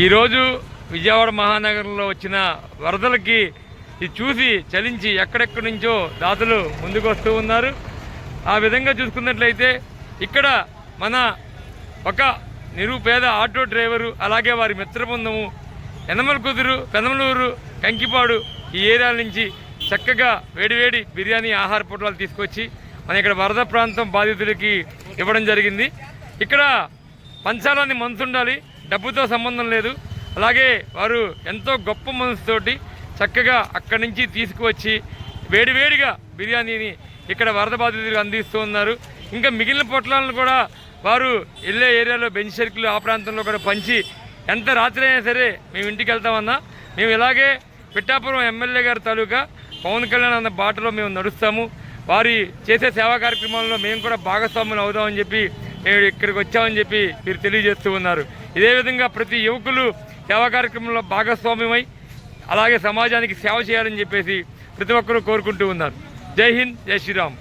ఈరోజు విజయవాడ మహానగరంలో వచ్చిన వరదలకి ఇది చూసి చలించి ఎక్కడెక్కడి నుంచో దాతలు ముందుకు వస్తూ ఉన్నారు. ఆ విధంగా చూసుకున్నట్లయితే ఇక్కడ మన ఒక నిరుపేద ఆటో డ్రైవరు అలాగే వారి మిత్రబృందము ఎనమల కుదురు పెనమలూరు కంకిపాడు ఈ ఏరియాల నుంచి చక్కగా వేడివేడి బిర్యానీ ఆహార పొట్లాలు తీసుకొచ్చి మన ఇక్కడ వరద ప్రాంతం బాధితులకి ఇవ్వడం జరిగింది. ఇక్కడ పంచాలని మనసు ఉండాలి డబ్బుతో సంబంధం లేదు. అలాగే వారు ఎంతో గొప్ప మనసుతోటి చక్కగా అక్కడి నుంచి తీసుకువచ్చి వేడివేడిగా బిర్యానీని ఇక్కడ వరద బాధితులకు అందిస్తూ ఉన్నారు. ఇంకా మిగిలిన పొట్లాలను కూడా వారు వెళ్ళే ఏరియాలో బెంచ్ సర్కిల్ ఆ ప్రాంతంలో కూడా పంచి ఎంత రాత్రి అయినా సరే మేము ఇంటికి వెళ్తామన్నా. మేము ఇలాగే పిట్టాపురం ఎమ్మెల్యే గారి తాలూకా పవన్ కళ్యాణ్ అన్న బాటలో మేము నడుస్తాము. వారి చేసే సేవా కార్యక్రమాల్లో మేము కూడా భాగస్వాములు అవుదామని చెప్పి నేను ఇక్కడికి వచ్చామని చెప్పి మీరు తెలియజేస్తూ ఉన్నారు. ఇదే విధంగా ప్రతి యువకులు సేవా కార్యక్రమంలో భాగస్వామ్యమై అలాగే సమాజానికి సేవ చేయాలని చెప్పేసి ప్రతి ఒక్కరూ కోరుకుంటూ ఉన్నారు. జై హింద్ జై శ్రీరామ్.